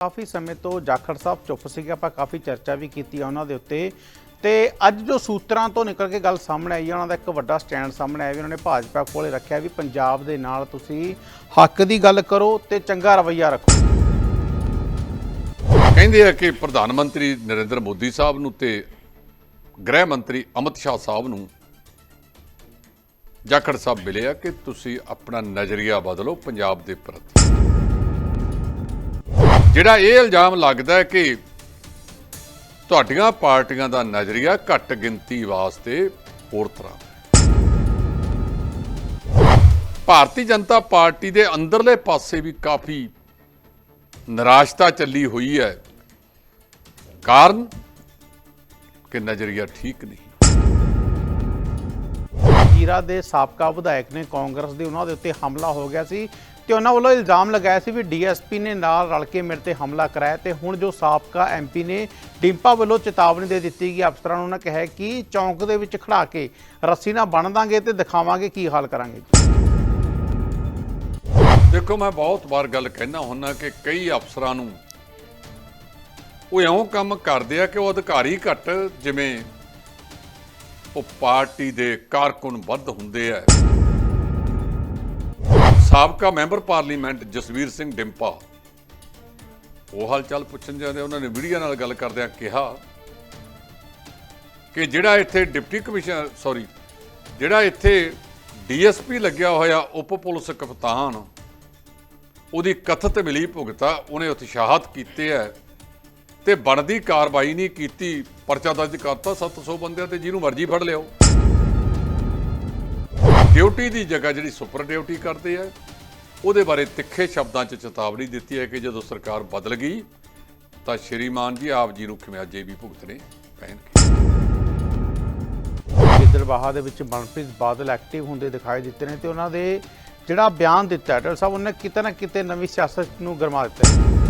ਕਾਫੀ ਸਮੇਂ ਤੋਂ ਜਾਖੜ ਸਾਹਿਬ ਚੁੱਪ ਸੀਗੇ, ਆਪਾਂ ਕਾਫੀ ਚਰਚਾ ਵੀ ਕੀਤੀ ਆ ਉਹਨਾਂ ਦੇ ਉੱਤੇ। ਤੇ ਅੱਜ ਜੋ ਸੂਤਰਾਂ ਤੋਂ ਨਿਕਲ ਕੇ ਗੱਲ ਸਾਹਮਣੇ ਆਈ ਆ, ਉਹਨਾਂ ਦਾ ਇੱਕ ਵੱਡਾ ਸਟੈਂਡ ਸਾਹਮਣੇ ਆਇਆ ਵੀ ਉਹਨਾਂ ਨੇ ਭਾਜਪਾ ਕੋਲੇ ਰੱਖਿਆ ਵੀ ਪੰਜਾਬ ਦੇ ਨਾਲ ਤੁਸੀਂ ਹੱਕ ਦੀ ਗੱਲ ਕਰੋ ਤੇ ਚੰਗਾ ਰਵੱਈਆ ਰੱਖੋ। ਕਹਿੰਦੇ ਆ ਕਿ ਪ੍ਰਧਾਨ ਮੰਤਰੀ ਨਰਿੰਦਰ ਮੋਦੀ ਸਾਹਿਬ ਨੂੰ ਤੇ ਗ੍ਰਹਿ ਮੰਤਰੀ ਅਮਿਤ ਸ਼ਾਹ ਸਾਹਿਬ ਨੂੰ ਜਾਖੜ ਸਾਹਿਬ ਮਿਲੇ ਆ ਕਿ ਤੁਸੀਂ ਆਪਣਾ ਨਜ਼ਰੀਆ ਬਦਲੋ ਪੰਜਾਬ ਦੇ ਪ੍ਰਤੀ। ਜਿਹੜਾ ਇਹ ਇਲਜ਼ਾਮ ਲੱਗਦਾ ਹੈ ਕਿ ਤੁਹਾਡੀਆਂ ਪਾਰਟੀਆਂ ਦਾ ਨਜ਼ਰੀਆ ਘੱਟ ਗਿਣਤੀ ਵਾਸਤੇ ਹੋਰ ਤਰ੍ਹਾਂ ਭਾਰਤੀ ਜਨਤਾ ਪਾਰਟੀ ਦੇ ਅੰਦਰਲੇ ਪਾਸੇ ਵੀ ਕਾਫੀ ਨਿਰਾਸ਼ਤਾ ਚੱਲੀ ਹੋਈ ਹੈ। ਕਾਰਨ ਕਿ ਨਜ਼ਰੀਆ ਠੀਕ ਨਹੀਂ। ਜੀਰਾ ਦੇ ਸਾਬਕਾ ਵਿਧਾਇਕ ਨੇ ਕਾਂਗਰਸ ਦੇ ਉਹਨਾਂ ਦੇ ਉੱਤੇ ਹਮਲਾ ਹੋ ਗਿਆ ਸੀ। ਤੇ ਉਹਨਾਂ ਵੱਲੋਂ ਇਲਜ਼ਾਮ ਲਗਾਇਆ ਸੀ ਵੀ ਡੀਐਸਪੀ ਨੇ ਨਾਲ ਰਲ ਕੇ ਮੇਰੇ ਤੇ ਹਮਲਾ ਕਰਾਇਆ ਤੇ ਹੁਣ ਜੋ ਸਾਬਕਾ ਐਮਪੀ ਨੇ ਡਿੰਪਾ ਵੱਲੋਂ ਚੇਤਾਵਨੀ ਦੇ ਦਿੱਤੀ ਕਿ ਅਫਸਰਾਂ ਨੂੰ ਉਹਨਾਂ ਕਿਹਾ ਕਿ ਚੌਂਕ ਦੇ ਵਿੱਚ ਖੜਾ ਕੇ ਰੱਸੀ ਨਾਲ ਬੰਨ ਦਾਂਗੇ ਤੇ ਦਿਖਾਵਾਂਗੇ ਕੀ ਹਾਲ ਕਰਾਂਗੇ। ਦੇਖੋ, ਮੈਂ ਬਹੁਤ ਵਾਰ ਗੱਲ ਕਹਿਣਾ ਹੁੰਨਾ ਕਿ ਕਈ ਅਫਸਰਾਂ ਨੂੰ ਉਹ ਇਉਂ ਕੰਮ ਕਰਦੇ ਆ ਕਿ ਉਹ ਅਧਿਕਾਰੀ ਘੱਟ ਜਿਵੇਂ ਉਹ ਪਾਰਟੀ ਦੇ ਕਾਰਕੁਨ ਵੱਧ ਹੁੰਦੇ ਆ। ਸਾਬਕਾ ਮੈਂਬਰ ਪਾਰਲੀਮੈਂਟ ਜਸਵੀਰ ਸਿੰਘ ਡਿੰਪਾ। ਉਹ ਹਾਲ ਚਾਲ ਪੁੱਛਣ ਜਾਂਦੇ, ਉਹਨਾਂ ਨੇ ਮੀਡੀਆ ਨਾਲ ਗੱਲ ਕਰਦਿਆਂ ਕਿਹਾ ਕਿ ਜਿਹੜਾ ਇੱਥੇ ਡਿਪਟੀ ਕਮਿਸ਼ਨਰ ਸੌਰੀ ਜਿਹੜਾ ਇੱਥੇ ਡੀਐਸਪੀ ਲੱਗਿਆ ਹੋਇਆ ਉਪ ਪੁਲਿਸ ਕਪਤਾਨ, ਉਹਦੀ ਕਥਿਤ ਮਿਲੀ ਭੁਗਤਾ, ਉਹਨੇ ਉਤਸ਼ਾਹਤ ਕੀਤੇ ਹੈ ਤੇ ਬਣਦੀ ਕਾਰਵਾਈ ਨਹੀਂ ਕੀਤੀ, ਪਰਚਾ ਦਰਜ ਕਰਤਾ 700 ਬੰਦਿਆਂ ਤੇ, ਜਿਹਨੂੰ ਮਰਜ਼ੀ ਫੜ ਲਿਓ ਡਿਊਟੀ ਦੀ ਜਗ੍ਹਾ ਜਿਹੜੀ ਸੁਪਰ ਡਿਊਟੀ ਕਰਦੇ ਆ, ਉਹਦੇ ਬਾਰੇ ਤਿੱਖੇ ਸ਼ਬਦਾਂ 'ਚ ਚੇਤਾਵਨੀ ਦਿੱਤੀ ਹੈ ਕਿ ਜਦੋਂ ਸਰਕਾਰ ਬਦਲ ਗਈ, ਤਾਂ ਸ਼੍ਰੀਮਾਨ ਜੀ ਆਪ ਜੀ ਨੂੰ ਖਿਮਿਆਜੇ ਵੀ ਭੁਗਤਣੇ ਪੈਣਗੇ ਗਿੱਦੜਬਾਹਾ ਦੇ ਵਿੱਚ ਮਨਪ੍ਰੀਤ ਬਾਦਲ ਐਕਟਿਵ ਹੁੰਦੇ ਦਿਖਾਈ ਦਿੱਤੇ ਨੇ ਤੇ ਉਹਨਾਂ ਦੇ ਜਿਹੜਾ ਬਿਆਨ ਦਿੱਤਾ, ਡਾਕਟਰ ਸਾਹਿਬ, ਉਹਨੇ ਕਿਤੇ ਨਾ ਕਿਤੇ ਨਵੀਂ ਸਿਆਸਤ ਨੂੰ ਗਰਮਾ ਦਿੱਤਾ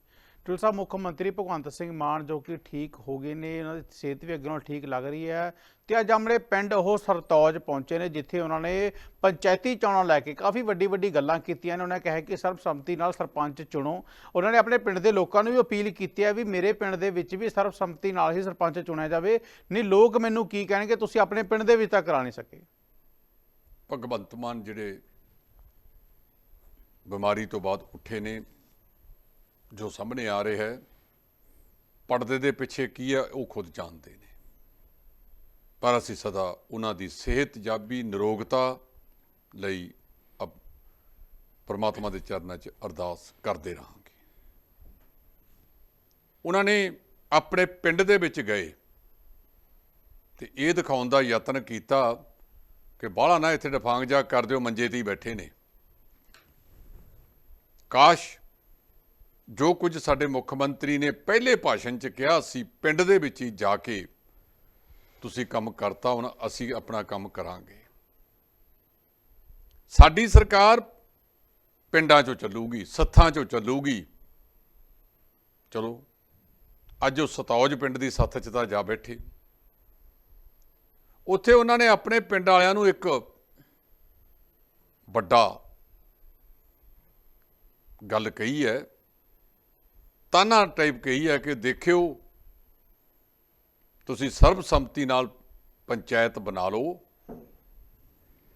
ਢਿੱਲੋਂ ਸਾਹਿਬ, ਮੁੱਖ ਮੰਤਰੀ ਭਗਵੰਤ ਸਿੰਘ ਮਾਨ ਜੋ ਕਿ ਠੀਕ ਹੋ ਗਏ ਨੇ ਉਹਨਾਂ ਦੀ ਸਿਹਤ ਵੀ ਅੱਗੇ ਨਾਲੋਂ ਠੀਕ ਲੱਗ ਰਹੀ ਹੈ ਤੇ ਅੱਜ ਆਪਣੇ ਪਿੰਡ ਉਹ ਸਰਤੌਜ ਪਹੁੰਚੇ ਨੇ, ਜਿੱਥੇ ਉਹਨਾਂ ਨੇ ਪੰਚਾਇਤੀ ਚੋਣਾਂ ਲੈ ਕੇ ਕਾਫੀ ਵੱਡੀ ਵੱਡੀ ਗੱਲਾਂ ਕੀਤੀਆਂ ਨੇ। ਉਹਨਾਂ ਨੇ ਕਿਹਾ ਕਿ ਸਰਬਸੰਮਤੀ ਨਾਲ ਸਰਪੰਚ ਚੁਣੋ। ਉਹਨਾਂ ਨੇ ਆਪਣੇ ਪਿੰਡ ਦੇ ਲੋਕਾਂ ਨੂੰ ਵੀ ਅਪੀਲ ਕੀਤੀ ਹੈ ਵੀ ਮੇਰੇ ਪਿੰਡ ਦੇ ਵਿੱਚ ਵੀ ਸਰਬਸੰਮਤੀ ਨਾਲ ਹੀ ਸਰਪੰਚ ਚੁਣਿਆ ਜਾਵੇ। ਨਹੀਂ, ਲੋਕ ਮੈਨੂੰ ਕੀ ਕਹਿਣਗੇ, ਤੁਸੀਂ ਆਪਣੇ ਪਿੰਡ ਦੇ ਵਿੱਚ ਤਾਂ ਕਰਾ ਨਹੀਂ ਸਕੇ। ਭਗਵੰਤ ਮਾਨ ਜਿਹੜੇ ਬਿਮਾਰੀ ਤੋਂ ਬਾਅਦ ਉੱਠੇ ਨੇ ਜੋ ਸਾਹਮਣੇ ਆ ਰਿਹਾ ਹੈ, ਪਰਦੇ ਦੇ ਪਿੱਛੇ ਕੀ ਹੈ ਉਹ ਖੁਦ ਜਾਣਦੇ ਨੇ। ਪਰ ਅਸੀਂ ਸਦਾ ਉਹਨਾਂ ਦੀ ਸਿਹਤ ਜਾਬੀ ਨਿਰੋਗਤਾ ਲਈ ਅਬ ਪਰਮਾਤਮਾ ਦੇ ਚਰਨਾਂ 'ਚ ਅਰਦਾਸ ਕਰਦੇ ਰਹਾਂਗੇ। ਉਹਨਾਂ ਨੇ ਆਪਣੇ ਪਿੰਡ ਦੇ ਵਿੱਚ ਗਏ ਤੇ ਇਹ ਦਿਖਾਉਣ ਦਾ ਯਤਨ ਕੀਤਾ ਕਿ ਬਾਹਲਾ ਨਾ ਇੱਥੇ ਡਫਾਂਗ ਜਾ ਕਰ ਦਿਓ, ਮੰਜੇ ਤੇ ਹੀ ਬੈਠੇ ਨੇ। ਕਾਸ਼ ਜੋ ਕੁਝ ਸਾਡੇ ਮੁੱਖ ਮੰਤਰੀ ਨੇ ਪਹਿਲੇ ਭਾਸ਼ਣ 'ਚ ਕਿਹਾ ਸੀ, ਪਿੰਡ ਦੇ ਵਿੱਚ ਹੀ ਜਾ ਕੇ ਤੁਸੀਂ ਕੰਮ ਕਰਤਾ ਹੁਣ ਅਸੀਂ ਆਪਣਾ ਕੰਮ ਕਰਾਂਗੇ। ਸਾਡੀ ਸਰਕਾਰ ਪਿੰਡਾਂ 'ਚੋਂ ਚੱਲੂਗੀ, ਸੱਥਾਂ 'ਚੋਂ ਚੱਲੂਗੀ। ਚਲੋ, ਅੱਜ ਉਹ ਸਤੌਜ ਪਿੰਡ ਦੀ ਸੱਥ 'ਚ ਤਾਂ ਜਾ ਬੈਠੇ। ਉੱਥੇ ਉਹਨਾਂ ਨੇ ਆਪਣੇ ਪਿੰਡ ਵਾਲਿਆਂ ਨੂੰ ਇੱਕ ਵੱਡਾ ਗੱਲ ਕਹੀ ਹੈ ਤਾਨਾ ਟਾਈਪ ਕਹੀ ਹੈ ਕਿ ਦੇਖਿਓ, ਤੁਸੀਂ ਸਰਬਸੰਮਤੀ ਨਾਲ ਪੰਚਾਇਤ ਬਣਾ ਲਓ।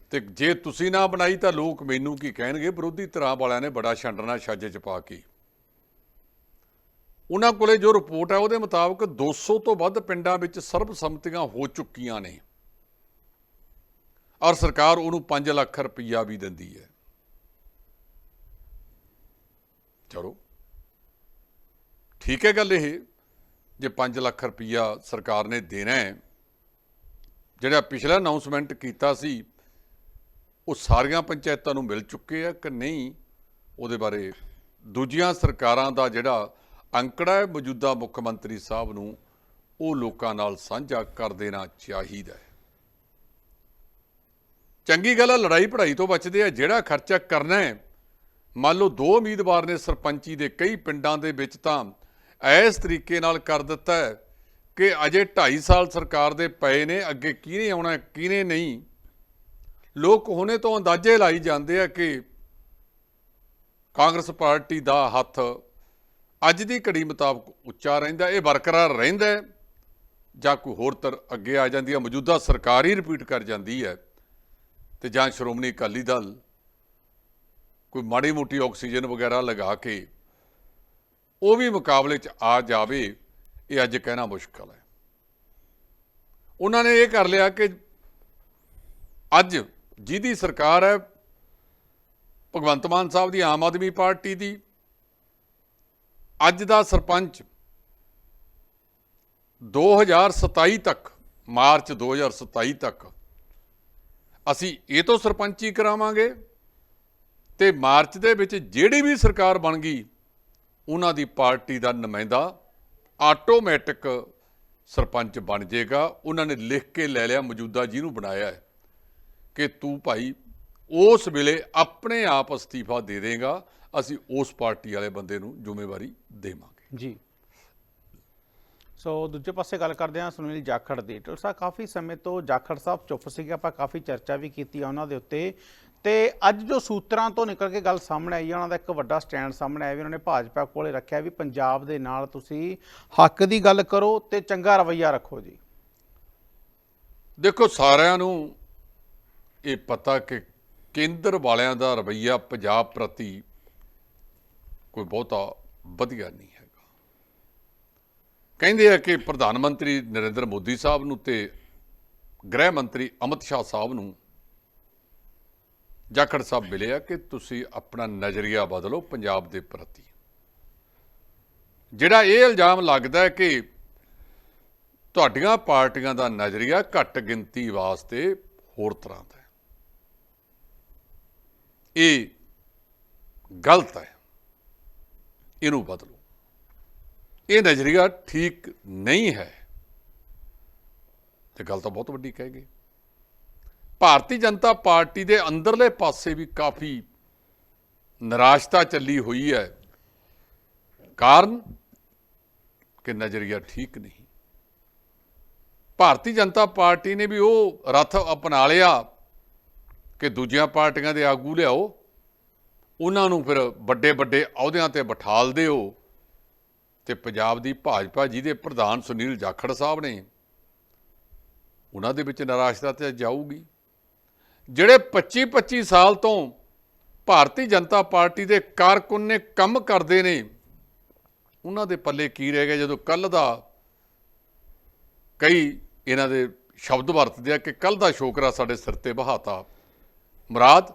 ਤੇ ਜੇ ਤੁਸੀਂ ਨਾ ਬਣਾਈ ਤਾਂ ਲੋਕ ਮੈਨੂੰ ਕੀ ਕਹਿਣਗੇ? ਵਿਰੋਧੀ ਧਿਰਾਂ ਵਾਲਿਆਂ ਨੇ ਬੜਾ ਛੰਡਣਾ ਛਾਜੇ ਚ ਪਾ ਕੇ। ਉਹਨਾਂ ਕੋਲੇ ਜੋ ਰਿਪੋਰਟ ਹੈ ਉਹਦੇ ਮੁਤਾਬਕ 200 ਤੋਂ ਵੱਧ ਪਿੰਡਾਂ ਵਿੱਚ ਸਰਬਸੰਮਤੀਆਂ ਹੋ ਚੁੱਕੀਆਂ ਨੇ। ਔਰ ਸਰਕਾਰ ਉਹਨੂੰ 5 ਲੱਖ ਰੁਪਈਆ ਵੀ ਦਿੰਦੀ ਹੈ। ਚਲੋ। ਠੀਕ ਹੈ ਗੱਲ ਇਹ, ਜੇ 5 ਲੱਖ ਰੁਪਈਆ ਸਰਕਾਰ ਨੇ ਦੇਣਾ ਹੈ, ਜਿਹੜਾ ਪਿਛਲਾ ਅਨਾਉਂਸਮੈਂਟ ਕੀਤਾ ਸੀ, ਉਹ ਸਾਰੀਆਂ ਪੰਚਾਇਤਾਂ ਨੂੰ ਮਿਲ ਚੁੱਕੇ ਆ ਕਿ ਨਹੀਂ, ਉਹਦੇ ਬਾਰੇ ਦੂਜੀਆਂ ਸਰਕਾਰਾਂ ਦਾ ਜਿਹੜਾ ਅੰਕੜਾ ਹੈ ਮੌਜੂਦਾ ਮੁੱਖ ਮੰਤਰੀ ਸਾਹਿਬ ਨੂੰ, ਉਹ ਲੋਕਾਂ ਨਾਲ ਸਾਂਝਾ ਕਰ ਦੇਣਾ ਚਾਹੀਦਾ ਹੈ। ਚੰਗੀ ਗੱਲ ਹੈ ਲੜਾਈ ਪੜਾਈ ਤੋਂ ਬਚਦੇ ਆ, ਜਿਹੜਾ ਖਰਚਾ ਕਰਨਾ ਹੈ, ਮੰਨ ਲਓ ਦੋ ਉਮੀਦਵਾਰ ਨੇ ਸਰਪੰਚੀ ਦੇ ਕਈ ਪਿੰਡਾਂ ਦੇ ਵਿੱਚ ਤਾਂ ਇਸ ਤਰੀਕੇ ਨਾਲ ਕਰ ਦਿੱਤਾ ਹੈ ਕਿ ਅਜੇ 2.5 ਸਾਲ ਸਰਕਾਰ ਦੇ ਪਏ ਨੇ, ਅੱਗੇ ਕਿਹਨੇ ਆਉਣਾ, ਕਿਹਨੇ ਨਹੀਂ। ਲੋਕ ਹੁਣੇ ਤੋਂ ਅੰਦਾਜ਼ੇ ਲਾਈ ਜਾਂਦੇ ਆ ਕਿ ਕਾਂਗਰਸ ਪਾਰਟੀ ਦਾ ਹੱਥ ਅੱਜ ਦੀ ਘੜੀ ਮੁਤਾਬਕ ਉੱਚਾ ਰਹਿੰਦਾ, ਇਹ ਬਰਕਰਾਰ ਰਹਿੰਦਾ ਜਾਂ ਕੋਈ ਹੋਰ ਤਰ ਅੱਗੇ ਆ ਜਾਂਦੀ ਹੈ, ਮੌਜੂਦਾ ਸਰਕਾਰ ਹੀ ਰਿਪੀਟ ਕਰ ਜਾਂਦੀ ਹੈ ਤੇ ਜਾਂ ਸ਼੍ਰੋਮਣੀ ਅਕਾਲੀ ਦਲ ਕੋਈ ਮਾੜੀ ਮੋਟੀ ਆਕਸੀਜਨ ਵਗੈਰਾ ਲਗਾ ਕੇ ਉਹ ਵੀ ਮੁਕਾਬਲੇ 'ਚ ਆ ਜਾਵੇ, ਇਹ ਅੱਜ ਕਹਿਣਾ ਮੁਸ਼ਕਲ ਹੈ। ਉਹਨਾਂ ਨੇ ਇਹ ਕਰ ਲਿਆ ਕਿ ਅੱਜ ਜਿਹਦੀ ਸਰਕਾਰ ਹੈ, ਭਗਵੰਤ ਮਾਨ ਸਾਹਿਬ ਦੀ ਆਮ ਆਦਮੀ ਪਾਰਟੀ ਦੀ, ਅੱਜ ਦਾ ਸਰਪੰਚ 2027 ਤੱਕ, ਮਾਰਚ 2027 ਤੱਕ, ਅਸੀਂ ਇਹ ਤੋਂ ਸਰਪੰਚੀ ਕਰਾਵਾਂਗੇ ਤੇ ਮਾਰਚ ਦੇ ਵਿੱਚ ਜਿਹੜੀ ਵੀ ਸਰਕਾਰ ਬਣ ਗਈ ਉਹਨਾਂ ਦੀ ਪਾਰਟੀ ਦਾ ਨੁਮਾਇੰਦਾ ਆਟੋਮੈਟਿਕ ਸਰਪੰਚ ਬਣ ਜਾਏਗਾ। ਉਹਨਾਂ ਨੇ ਲਿਖ ਕੇ ਲੈ ਲਿਆ, ਮੌਜੂਦਾ ਜਿਹਨੂੰ ਬਣਾਇਆ ਹੈ ਕਿ ਤੂੰ ਭਾਈ ਉਸ ਵੇਲੇ ਆਪਣੇ ਆਪ ਅਸਤੀਫਾ ਦੇ ਦੇਗਾ। ਅਸੀਂ ਉਸ ਪਾਰਟੀ ਵਾਲੇ ਬੰਦੇ ਨੂੰ ਜ਼ਿੰਮੇਵਾਰੀ ਦੇਵਾਂਗੇ। ਜੀ। ਸੋ ਦੂਜੇ ਪਾਸੇ ਗੱਲ ਕਰਦੇ ਹਾਂ ਸੁਨੀਲ ਜਾਖੜ ਦੀ। ਟਲ ਸਾਹਿਬ ਕਾਫੀ ਸਮੇਂ ਤੋਂ ਜਾਖੜ ਸਾਹਿਬ ਚੁੱਪ ਸੀਗੇ। ਆਪਾਂ ਕਾਫੀ ਚਰਚਾ ਵੀ ਕੀਤੀ ਆ ਉਹਨਾਂ ਦੇ ਉੱਤੇ। ਤੇ ਅੱਜ ਜੋ ਸੂਤਰਾਂ ਤੋਂ ਨਿਕਲ ਕੇ ਗੱਲ ਸਾਹਮਣੇ ਆਈ ਆ, ਉਹਨਾਂ ਦਾ ਇੱਕ ਵੱਡਾ ਸਟੈਂਡ ਸਾਹਮਣੇ ਆਇਆ ਵੀ ਉਹਨਾਂ ਨੇ ਭਾਜਪਾ ਕੋਲੇ ਰੱਖਿਆ ਵੀ ਪੰਜਾਬ ਦੇ ਨਾਲ ਤੁਸੀਂ ਹੱਕ ਦੀ ਗੱਲ ਕਰੋ ਤੇ ਚੰਗਾ ਰਵੱਈਆ ਰੱਖੋ ਜੀ। ਦੇਖੋ, ਸਾਰਿਆਂ ਨੂੰ ਇਹ ਪਤਾ ਕਿ ਕੇਂਦਰ ਵਾਲਿਆਂ ਦਾ ਰਵੱਈਆ ਪੰਜਾਬ ਪ੍ਰਤੀ ਕੋਈ ਬਹੁਤਾ ਵਧੀਆ ਨਹੀਂ ਹੈਗਾ। ਕਹਿੰਦੇ ਆ ਕਿ ਪ੍ਰਧਾਨ ਮੰਤਰੀ ਨਰਿੰਦਰ ਮੋਦੀ ਸਾਹਿਬ ਨੂੰ ਤੇ ਗ੍ਰਹਿ ਮੰਤਰੀ ਅਮਿਤ ਸ਼ਾਹ ਸਾਹਿਬ ਨੂੰ ਜਾਖੜ ਸਾਹਿਬ ਮਿਲੇ ਆ ਕਿ ਤੁਸੀਂ ਆਪਣਾ ਨਜ਼ਰੀਆ ਬਦਲੋ ਪੰਜਾਬ ਦੇ ਪ੍ਰਤੀ। ਜਿਹੜਾ ਇਹ ਇਲਜ਼ਾਮ ਲੱਗਦਾ ਹੈ ਕਿ ਤੁਹਾਡੀਆਂ ਪਾਰਟੀਆਂ ਦਾ ਨਜ਼ਰੀਆ ਘੱਟ ਗਿਣਤੀ ਵਾਸਤੇ ਹੋਰ ਤਰ੍ਹਾਂ ਦਾ ਹੈ। ਇਹ ਗਲਤ ਹੈ। ਇਹਨੂੰ ਬਦਲੋ। ਇਹ ਨਜ਼ਰੀਆ ਠੀਕ ਨਹੀਂ ਹੈ। ਤੇ ਗੱਲ ਤਾਂ ਬਹੁਤ ਵੱਡੀ ਕਹਿ ਗਈ ਭਾਰਤੀ ਜਨਤਾ ਪਾਰਟੀ ਦੇ ਅੰਦਰਲੇ ਪਾਸੇ ਵੀ ਕਾਫੀ ਨਿਰਾਸ਼ਤਾ ਚੱਲੀ ਹੋਈ ਹੈ। ਕਾਰਨ ਕਿ ਨਜ਼ਰੀਆ ਠੀਕ ਨਹੀਂ। ਭਾਰਤੀ ਜਨਤਾ ਪਾਰਟੀ ਨੇ ਵੀ ਉਹ ਰਥ ਅਪਣਾ ਲਿਆ ਕਿ ਦੂਜੀਆਂ ਪਾਰਟੀਆਂ ਦੇ ਆਗੂ ਲਿਆਓ। ਉਹਨਾਂ ਨੂੰ ਫਿਰ ਵੱਡੇ ਵੱਡੇ ਅਹੁਦਿਆਂ ਤੇ ਬਿਠਾਲ ਦਿਓ। ਤੇ ਪੰਜਾਬ ਦੀ ਭਾਜਪਾ ਜਿਹਦੇ ਪ੍ਰਧਾਨ ਸੁਨੀਲ ਜਾਖੜ ਸਾਹਿਬ ਨੇ ਉਹਨਾਂ ਦੇ ਵਿੱਚ ਨਿਰਾਸ਼ਤਾ ਤੇ ਜਾਊਗੀ। ਜਿਹੜੇ 25 25 ਸਾਲ ਤੋਂ ਭਾਰਤੀ ਜਨਤਾ ਪਾਰਟੀ ਦੇ ਕਾਰਕੁਨ ਨੇ ਕੰਮ ਕਰਦੇ ਨੇ, ਉਹਨਾਂ ਦੇ ਪੱਲੇ ਕੀ ਰਹਿ ਗਿਆ ਜਦੋਂ ਕੱਲ ਦਾ ਕਈ ਇਹਨਾਂ ਦੇ ਸ਼ਬਦ ਵਰਤਦੇ ਆ ਕਿ ਕੱਲ ਦਾ ਸ਼ੋਕਰਾ ਸਾਡੇ ਸਿਰ ਤੇ ਬਹਾਤਾ ਮੁਰਾਦ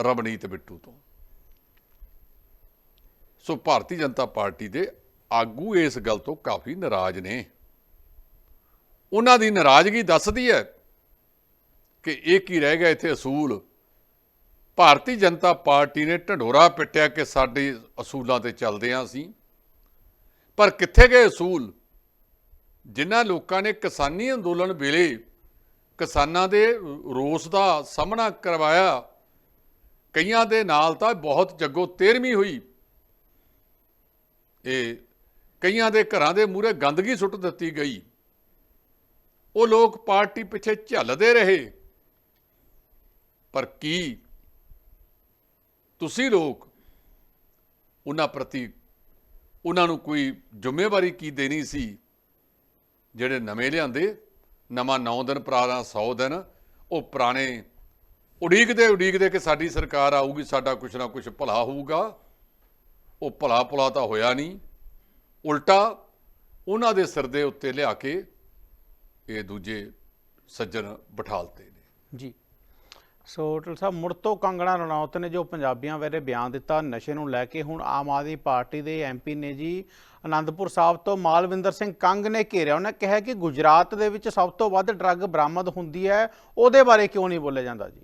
ਰਵਨੀਤ ਬਿੱਟੂ ਤੋਂ। ਸੋ ਭਾਰਤੀ ਜਨਤਾ ਪਾਰਟੀ ਦੇ ਆਗੂ ਇਸ ਗੱਲ ਤੋਂ ਕਾਫੀ ਨਾਰਾਜ਼ ਨੇ। ਉਹਨਾਂ ਦੀ ਨਾਰਾਜ਼ਗੀ ਦੱਸਦੀ ਹੈ ਕਿ ਇਹ ਕੀ ਰਹਿ ਗਿਆ ਇੱਥੇ ਅਸੂਲ? ਭਾਰਤੀ ਜਨਤਾ ਪਾਰਟੀ ਨੇ ਢੰਡੋਰਾ ਪਿੱਟਿਆ ਕਿ ਸਾਡੇ ਅਸੂਲਾਂ ਤੇ ਚੱਲਦੇ ਆਂ ਅਸੀਂ। ਪਰ ਕਿੱਥੇ ਗਏ ਅਸੂਲ? ਜਿਨ੍ਹਾਂ ਲੋਕਾਂ ਨੇ ਕਿਸਾਨੀ ਅੰਦੋਲਨ ਵੇਲੇ ਕਿਸਾਨਾਂ ਦੇ ਰੋਸ ਦਾ ਸਾਹਮਣਾ ਕਰਵਾਇਆ, ਕਈਆਂ ਦੇ ਨਾਲ ਤਾਂ ਬਹੁਤ ਜੱਗੋ ਤੇਰਵੀਂ ਹੋਈ। ਇਹ ਕਈਆਂ ਦੇ ਘਰਾਂ ਦੇ ਮੂਹਰੇ ਗੰਦਗੀ ਸੁੱਟ ਦਿੱਤੀ ਗਈ। ਉਹ ਲੋਕ ਪਾਰਟੀ ਪਿੱਛੇ ਝੱਲਦੇ ਰਹੇ। ਪਰ ਕੀ ਤੁਸੀਂ ਲੋਕ ਉਹਨਾਂ ਪ੍ਰਤੀ ਉਹਨਾਂ ਨੂੰ ਕੋਈ ਜ਼ਿੰਮੇਵਾਰੀ ਕੀ ਦੇਣੀ ਸੀ? ਜਿਹੜੇ ਨਵੇਂ ਲਿਆਂਦੇ, ਨਵਾਂ 9 ਦਿਨ ਪੁਰਾਣਾ 100 ਦਿਨ, ਉਹ ਪੁਰਾਣੇ ਉਡੀਕਦੇ ਉਡੀਕਦੇ ਕਿ ਸਾਡੀ ਸਰਕਾਰ ਆਊਗੀ, ਸਾਡਾ ਕੁਛ ਨਾ ਕੁਛ ਭਲਾ ਹੋਊਗਾ। ਉਹ ਭਲਾ ਭਲਾ ਤਾਂ ਹੋਇਆ ਨਹੀਂ। ਉਲਟਾ ਉਹਨਾਂ ਦੇ ਸਿਰ ਦੇ ਉੱਤੇ ਲਿਆ ਕੇ ਇਹ ਦੂਜੇ ਸੱਜਣ ਬਿਠਾਲਤੇ ਨੇ। ਜੀ। ਸੋ ਟਲ ਸਾਹਿਬ, ਮੁੜ ਤੋਂ ਕੰਗਣਾ ਰਣੌਤ ਨੇ ਜੋ ਪੰਜਾਬੀਆਂ ਬਾਰੇ ਬਿਆਨ ਦਿੱਤਾ, ਨਸ਼ੇ ਨੂੰ ਲੈ ਕੇ ਹੁਣ ਆਮ ਆਦਮੀ ਪਾਰਟੀ ਦੇ ਐਮਪੀ ਨੇ ਜੀ ਆਨੰਦਪੁਰ ਸਾਹਿਬ ਤੋਂ ਮਾਲਵਿੰਦਰ ਸਿੰਘ ਕੰਗ ਨੇ ਘੇਰਿਆ। ਉਹਨੇ ਕਿਹਾ ਕਿ ਗੁਜਰਾਤ ਦੇ ਵਿੱਚ ਸਭ ਤੋਂ ਵੱਧ ਡਰੱਗ ਬਰਾਮਦ ਹੁੰਦੀ ਹੈ, ਉਹਦੇ ਬਾਰੇ ਕਿਉਂ ਨਹੀਂ ਬੋਲਿਆ ਜਾਂਦਾ ਜੀ?